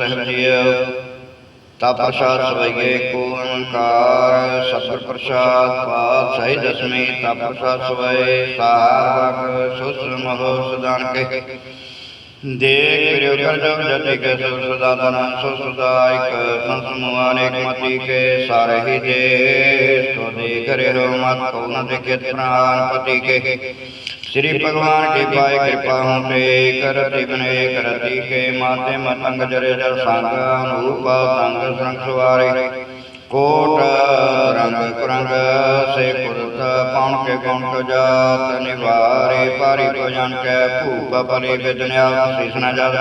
ਸਹਿਬ JIO ਤਾ ਪ੍ਰਸਾਦ ਸਵਈਏ ਕੋ ਓੰਕਾਰ ਸਤਿ ਪ੍ਰਸਾਦ ਪਾਤ ਸਹੀ ਦਸਮੀ ਤਾ ਪ੍ਰਸਾਦ ਸਵਈ ਸਾਰਵਕ ਸੁਸ ਮਹੋ ਸਦਾਨ ਕੇ। ਦੇਖ ਕਰਿਓ ਕਰ ਜੋ ਜਤੇ ਕੇ ਸੁਰ ਸਦਾ ਦਨ ਸੋ ਸਦਾ ਇਕ ਸੰਸਮੁ ਅਨੇਕ ਮਤੀ ਕੇ। ਸਾਰੇ ਹੀ ਦੇ ਸੋ ਦੇ ਕਰਿਓ ਮਤ ਕੋ ਨ ਦੇਖੇ ਪ੍ਰਾਨ ਪਤੀ ਕੇ। ਸ੍ਰੀ ਭਗਵਾਨ ਕੀ ਪਾਏ ਕਿਰਪਾ ਹੁੰਦੇ ਕਰਤੀ ਬਨੇ ਕਰਤੀ ਕੇ ਮਾਤੇ ਮਤੰਗ ਜਰੇ ਜਰ ਸੰਗ ਅਨੂਪ ਸੰਗ ਸੰਗ ਸਵਾਰੇ ਕੋਟ ਰੰਗ ਕੁਰੰਗ ਸੇ ਕੁਰਤ ਪਉਣ ਕੇ ਗੁਣ ਕੋ ਜਾਤ ਨਿਵਾਰੇ। ਪਾਰੀ ਭਜਨ ਕੈ ਭੂਪ ਬਲੇ ਵਿਦਨਿਆ ਸੀਸ ਨ ਜਦ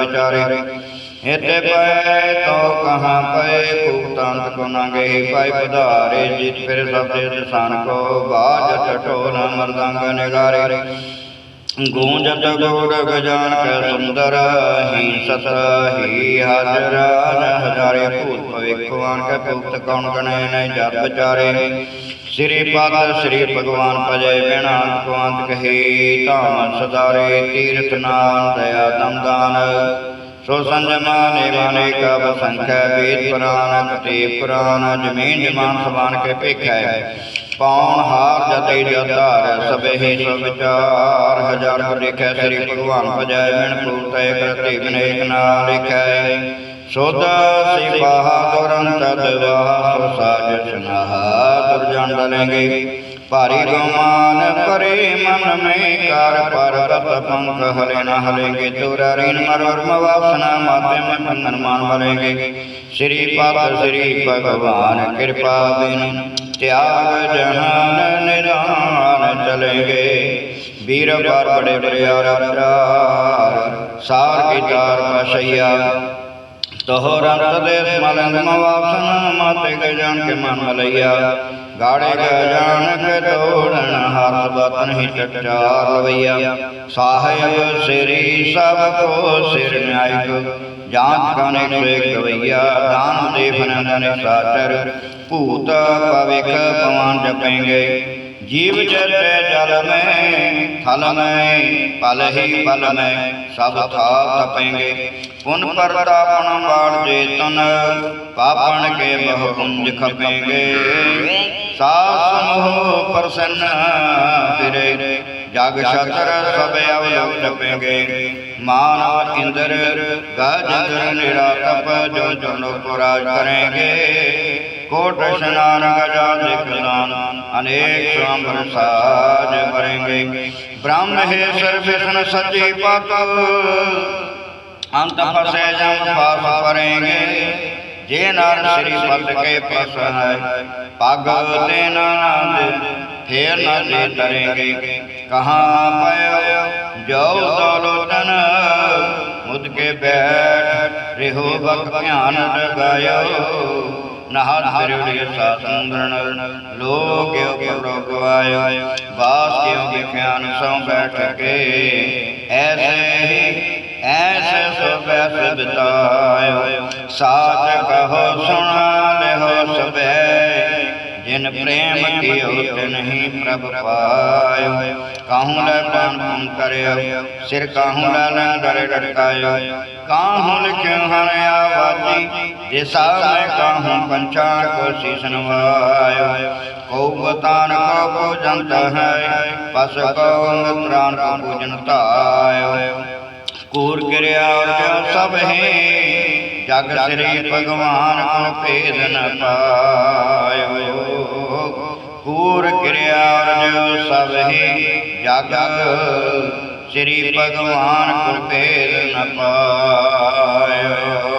ਇਤੇ ਪਏ ਤੋ ਕਹਾਂ ਪਏ ਭੂਤਾਂਤ ਕੋ ਨ ਪਾਈ ਪਧਾਰੇ। ਜਿਤ ਫਿਰ ਸਭ ਦੇ ਦਸਾਨ ਕੋ ਬਾਜ ਟਟੋਲ ਮਰਦੰਗ ਨਿਗਾਰੇ। ਗੂੰਜਤ ਗੋੜ ਗਜਾਨ ਕੈ ਸੁੰਦਰ ਹੀ ਸਤ ਹੀ ਹਾਜ਼ਰ ਹਜ਼ਾਰੇ ਭੂਤ ਭਵਿੱਖਵਾਨ ਕੈ ਭੂਤ ਕੌਣ ਗਣੇ ਨੇ ਜਦ ਵਿਚਾਰੇ। ਸ੍ਰੀ ਪਦ ਸ੍ਰੀ ਭਗਵਾਨ ਭਜੈ ਬਿਨਾ ਕੁਆੰਤ ਕਹੀ, ਧਾਮ ਸਦਾਰੇ ਤੀਰਥ ਨਾਮ ਦਇਆ ਦਮਦਾਨ। ਸੋ ਸੰਜਮਾ ਨੇ ਮਾਨੇ ਕਬ ਵੇਦ ਪੁਰਾਨ ਕਤੇ ਪੁਰਾਨ, ਜਮੀਨ ਜਮਾਨ ਸਮਾਨ ਕੇ ਭੇਖੈ। ਪੌਣ ਹਾਰ ਜਤੇ ਜਤਾਰ ਸਭੇ ਸੋ ਵਿਚਾਰ। ਹਜ਼ਾਰ ਕੋ ਲਿਖੈ ਸ੍ਰੀ ਭਗਵਾਨ, ਭਜੈ ਬਿਨ ਪੂਰਤੈ ਕਰਤੇ ਬਿਨੇਕ ਨਾ ਲਿਖੈ। ਸੋਧ ਸੇ ਬਹਾਦੁਰ ਅੰਤਦ ਸੋ ਸਾਜ ਸੁਨਾਹਾ ਦੁਰਜਨ ਡਲੇਂਗੇ ਭਾਰੀ ਗਮਾਨ ਪਰੇ ਮਨ ਮੇ ਕਰ ਪਰਬਤ ਪੰਖ ਹਲੇ ਨ ਹਲੇਂਗੇ ਤੁਰਾ ਰੀਨ ਮਰਵਰ ਮਵਾਸਨਾ ਮਾਤੇ ਮੈਂ ਬੰਧਨ ਮਾਨ ਬਲੇਂਗੇ ਸ੍ਰੀ ਪਤ ਸ੍ਰੀ ਭਗਵਾਨ, ਕਿਰਪਾ ਬਿਨ ਤਿਆਗ ਜਹਾਨ ਨਿਰਾਨ ਚਲੇਂਗੇ ਵੀਰ ਬਾਰ ਬੜੇ ਬੜਿਆਰਾ ਪਿਆਰ ਸਾਰ ਕੀ ਤਾਰ ਪਸਈਆ ਤੋਹ ਰੰਤ ਦੇ ਮਲੰਗ ਮਵਾਸਨ ਮਾਤੇ ਕੇ ਜਾਣ ਕੇ ਮਨ ਮਲਈਆ। ਗਾੜੇ ਗ ਤੋੜਨ ਹੱਥ ਬਤਨ ਹੀ ਟਟਾਰ ਲਵਈਆ ਸਾਹਿਬ ਸ੍ਰੀ ਸਭ ਕੋ ਸਿਰ ਨਿਆਇਕ ਜਾਂਚ ਕਾਨੇ ਸੇ ਗਵਈਆ, ਦਾਨ ਦੇ ਫਨੰਦਨ ਸਾਚਰ ਭੂਤ ਭਵਿਖ ਪਵਾਨ ਜਪੇਂਗੇ, ਜੀਵ ਜਟੇ ਜਲ ਮੈਂ, ਥਲ ਮੈਂ, ਪਲ ਹੀ ਪਲ ਮੈਂ, ਸਭ ਥਾ ਤਪੇਂਗੇ ਪੁਨ ਪਰਤਾਪਨ ਬਾੜ ਜੇ ਤਨ ਪਾਪਣ ਕੇ ਬਹੁ ਪੁੰਜ ਖਪੇਂਗੇ। ਸਾਧ ਸਮੂਹ ਪ੍ਰਸੰਨ ਤੇਰੇ ਜਗ ਸ਼ਤਰ ਸਭ ਅਵਲੰਬਗੇ ਮਾਨ ਇੰਦਰ ਗਜੰਦਰ ਨਿਰਾ ਤਪ ਜੋ ਜਨੋ ਪੁਰਾਜ ਕਰੇਗੇ। ਕੋਟ ਸ਼ਨਾਨ ਗਜਾ ਦੇਖਨਾਨ ਅਨੇਕ ਸਵੰਬਰ ਸਾਜ ਭਰੇਗੇ। ਬ੍ਰਹਮ ਹੈ ਸਰਵਿਸ਼ਨ ਸੱਚੀ ਪਤ ਅੰਤ ਫਸੇ ਜਮ ਪਾਪ ਕਰੇਗੇ ਜੇ ਨਰ ਸ੍ਰੀ ਪਤ ਕੇ ਪਸ ਹੈ ਪਗ ਤੇ ਨਾਨਦ ਫੇਰ ਨ ਜੇ ਤਰेंगे ਕਹਾਂ ਪਇਓ, ਜੋ ਦੌਲਤਨ ਮੁਦ ਕੇ ਬੈਠ ਰਿਹੋ ਬਕ ਧਿਆਨ ਲਗਾਇਓ। ਨਹਾ ਤਰਿਉੜੀ ਸਾਸੰਦਰਨ ਲੋਕ ਉਪਰ ਲੋਕਵਾਇ ਬਾਸ ਕਿਉ ਵਿਖਿਆਨ ਸੋ ਬੈਠ ਕੇ, ਐਸੇ ਹੀ, ਐਸੇ ਸੋ ਬੈਸ ਬਿਤਾਇ ਸਾਚ ਕਹੋ ਸੁਣਾ ਲਿਓ ਸਬੈ ਜਿਨ ਪ੍ਰੇਮ ਕੀਓ ਤਿਨਹੀ ਪ੍ਰਭ ਪਾਇ ਕਾਹੂ ਲੈ ਪਾਨ ਪੁਨ ਕਰਿਓ, ਸਿਰ ਕਾਹੂ ਲੈ ਲੰਗਰ ਲਟਕਾਇਓ ਕਾਹੂ ਲਿਖਿਓ ਹਰ ਆਵਾਜੀ ਜੇ ਸਾਹਮਣੇ ਕਾਹੂ ਪੰਚਾ ਕੋ ਸੀਸ ਨਵਾਇਓ। ਬਤਾਨ ਕੋ ਕੋ ਜੰਤ ਹੈ, ਪਸ ਕੋ ਮਿਤਰਾਨ ਕੋ ਪੂਜਨ ਧਾਇਓ। ਕੂਰ ਕਿਰਿਆ ਔਰ ਸਭ ਹੈ ਜਗ ਸ੍ਰੀ ਭਗਵਾਨ ਕੋ ਭੇਦ ਨ ਪਾਇਓ। ਕੂਰ ਕਿਰਿਆ ਔਰ ਸਭ ਹੈ ਜਗ ਸ੍ਰੀ ਭਗਵਾਨ ਕੋ ਭੇਦ ਨ ਪਾਇਓ।